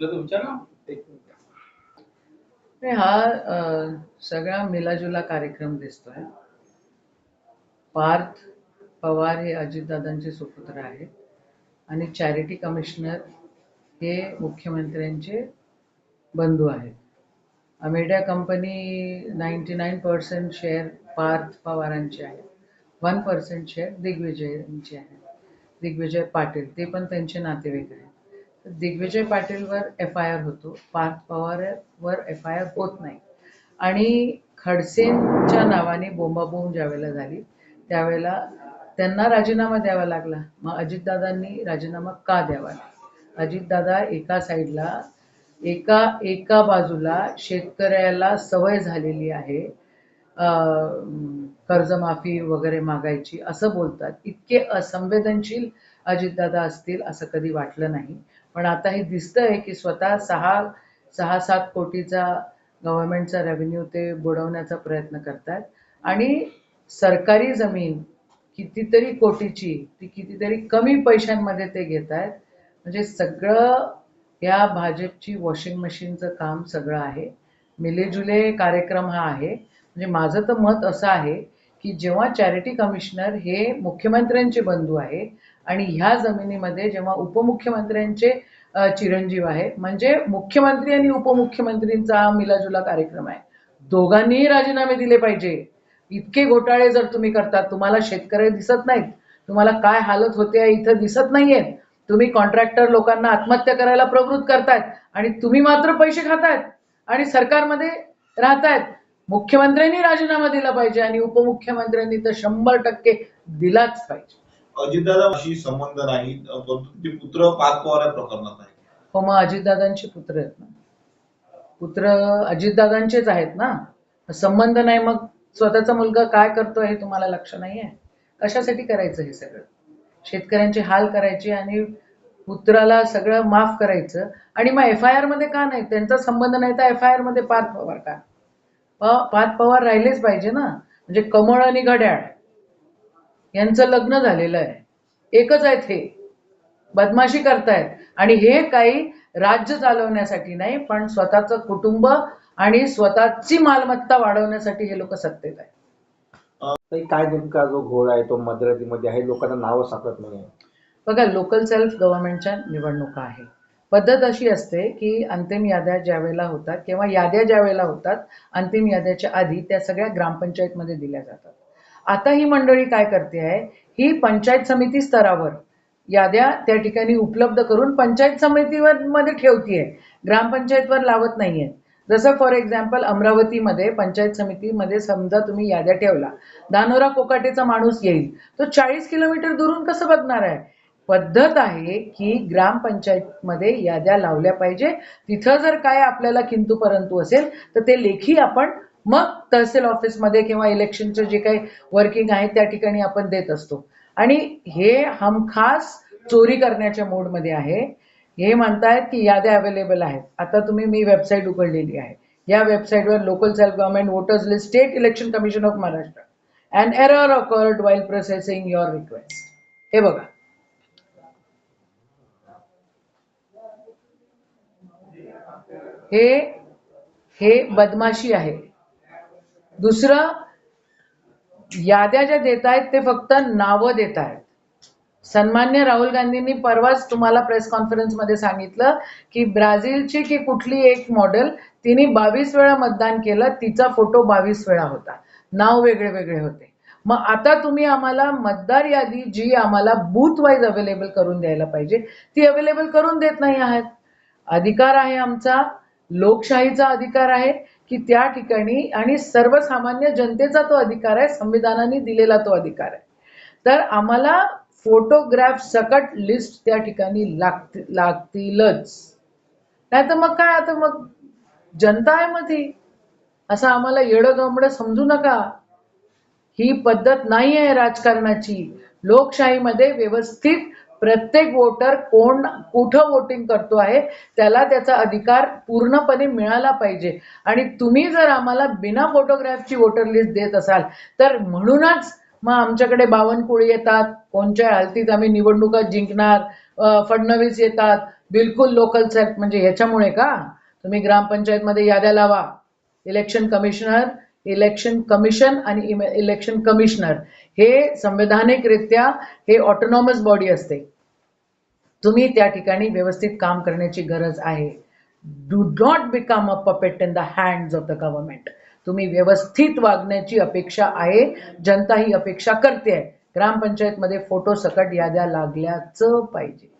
तर विचारा एक नाही, हा सगळा मिलाजुला कार्यक्रम दिसतोय. पार्थ पवार हे अजितदादांचे सुपुत्र आहेत. आणि चॅरिटी कमिशनर हे मुख्यमंत्र्यांचे बंधू आहेत. Amadea company ninety nine percent share Parth पवारांचे आहे वन पर्सेंट शेअर दिग्विजयचे आहे दिग्विजय पाटील ते पण त्यांचे नातेवाईक आहेत. दिग्विजय पाटीलवर एफ आय आर होतो. पार्थ पवारवर एफ आय आर होत नाही. आणि खडसेंच्या नावाने बोंबाबोंब ज्यावेळेला झाली त्यावेळेला त्यांना राजीनामा द्यावा लागला. मग अजितदादांनी राजीनामा का द्यावा? अजितदादा एका साईडला एका एका बाजूला शेतकऱ्याला सवय झालेली आहे कर्जमाफी वगैरे मागायची असं बोलतात. इतके असंवेदनशील अजितदादा असतील असं कधी वाटलं नाही. पण आता हे दिसतंय की स्वतः सहा सहा सात कोटीचा गव्हर्नमेंटचा रेव्हेन्यू ते बुडवण्याचा प्रयत्न करतात आणि सरकारी जमीन कितीतरी कोटीची ती कितीतरी कमी पैशांमध्ये ते घेत आहेत म्हणजे सगळं या भाजपची वॉशिंग मशीनचं काम सगळं आहे. मिलेजुले कार्यक्रम हा आहे. म्हणजे माझं तर मत असं आहे की जेव्हा चॅरिटी कमिशनर हे मुख्यमंत्र्यांचे बंधू आहे आणि ह्या जमिनीमध्ये जेव्हा उपमुख्यमंत्र्यांचे चिरंजीव आहे म्हणजे मुख्यमंत्री आणि उपमुख्यमंत्रींचा हा मिलाजुला कार्यक्रम आहे. दोघांनीही राजीनामे दिले पाहिजे. इतके घोटाळे जर तुम्ही करतात तुम्हाला शेतकरी दिसत नाहीत तुम्हाला काय हालत होते आहे इथं दिसत नाहीये तुम्ही कॉन्ट्रॅक्टर लोकांना आत्महत्या करायला प्रवृत्त करतायत आणि तुम्ही मात्र पैसे खातायत आणि सरकारमध्ये राहतायत. मुख्यमंत्र्यांनी राजीनामा दिला पाहिजे आणि उपमुख्यमंत्र्यांनी तर शंभर टक्के दिलाच पाहिजे. अजितदादाशी संबंध नाही परंतु ते पुत्र पाच पवार प्रकरणात आहे हो मग अजितदादांचे पुत्र आहेत ना? पुत्र अजितदादांचेच आहेत ना? संबंध नाही मग स्वतःचा मुलगा काय करतोय हे तुम्हाला लक्ष नाही आहे कशासाठी करायचं हे सगळं? शेतकऱ्यांचे हाल करायचे आणि पुत्राला सगळं माफ करायचं. आणि मग एफ आय आरमध्ये का नाही? त्यांचा संबंध नाही तर एफ आय आरमध्ये पाच पवार का? पाच पवार राहिलेच पाहिजे ना? म्हणजे कमळ आणि घड्याळ. यांचं लग्न झालेलं आहे. एकच आहेत हे. बदमाशी करतायत. आणि हे काही राज्य चालवण्यासाठी नाही पण स्वतःचं कुटुंब आणि स्वतःची मालमत्ता वाढवण्यासाठी हे लोक सत्तेत आहेत. ताई, काय नेमका जो घोळ आहे तो मध्यरात्रीमध्ये आहे? लोकांना नावं सापडत नाही बघा लोकल सेल्फ गव्हर्नमेंटच्या निवडणुका आहे पद्धत अशी असते की अंतिम याद्या ज्या वेळेला होतात किंवा याद्या ज्या वेळेला होतात अंतिम याद्याच्या आधी त्या सगळ्या ग्रामपंचायतमध्ये दिल्या जातात. आता ही मंडळी काय करते आहे? ही पंचायत समिती स्तरावर याद्या त्या ठिकाणी उपलब्ध करून पंचायत समितीवर मध्ये ठेवतीये ग्रामपंचायतवर लावत नाहीये. जसं फॉर एक्झाम्पल अमरावतीमध्ये पंचायत समितीमध्ये समजा तुम्ही याद्या ठेवला दानोरा कोकाटेचा माणूस येईल तो चाळीस किलोमीटर दुरून कसं बघणार आहे? पद्धत आहे की ग्रामपंचायतमध्ये याद्या लावल्या पाहिजे. तिथं जर काय आपल्याला किंतू परंतु असेल तर ते लेखी आपण मग तहसील ऑफिसमध्ये किंवा इलेक्शनचं जे काही वर्किंग आहे त्या ठिकाणी आपण देत असतो. आणि हे हमखास चोरी करण्याच्या मोडमध्ये आहे. हे म्हणतायत की याद्या अवेलेबल आहेत. आता तुम्ही मी वेबसाईट उघडलेली आहे. या वेबसाईटवर local self government voters list state election commission of Maharashtra and error occurred while processing your request हे बघा. हे हे बदमाशी आहे. दुसरं याद्या ज्या देत आहेत ते फक्त नावं देत आहेत सन्मान्य राहुल गांधींनी परवाच तुम्हाला प्रेस कॉन्फरन्समध्ये सांगितलं की ब्राझीलची की कुठली एक मॉडेल तिने बावीस वेळा मतदान केलं तिचा फोटो बावीस वेळा होता. नाव वेगळे वेगळे होते. मग आता तुम्ही आम्हाला मतदार यादी जी आम्हाला बूथ वाईज अवेलेबल करून द्यायला पाहिजे ती अवेलेबल करून देत नाही आहेत. अधिकार आहे आमचा. लोकशाहीचा अधिकार आहे की त्या ठिकाणी आणि सर्वसामान्य जनतेचा तो अधिकार आहे संविधानाने दिलेला तो अधिकार आहे. तर आम्हाला फोटोग्राफ सकट लिस्ट त्या ठिकाणी लागत लागतीलच. नाही तर मग काय? आता मग जनता आहे मग ती. असं आम्हाला येडं गमडं समजू नका. ही पद्धत नाही आहे राजकारणाची. लोकशाहीमध्ये व्यवस्थित प्रत्येक वोटर कोण कुठं वोटिंग करतो आहे त्याला त्याचा अधिकार पूर्णपणे मिळाला पाहिजे. आणि तुम्ही जर आम्हाला बिना फोटोग्राफची वोटर लिस्ट देत असाल तर म्हणूनच मग आमच्याकडे बावनकुळी येतात कोणत्या हालतीत आम्ही निवडणुका जिंकणार फडणवीस येतात बिलकुल लोकल सेल्फ म्हणजे ह्याच्यामुळे का? तुम्ही ग्रामपंचायतमध्ये याद्या लावा. इलेक्शन कमिशनर इलेक्शन कमिशन आणि इमे- इलेक्शन कमिशनर हे संवैधानिकरित्या हे ऑटोनॉमस बॉडी असते. तुम्ही त्या ठिकाणी व्यवस्थित काम करण्याची गरज आहे. Do not become a puppet in the hands of the government तुम्ही व्यवस्थित वागण्याची अपेक्षा आहे. जनता ही अपेक्षा करते. ग्रामपंचायतमध्ये फोटो सकट याद्या लागल्याच पाहिजे.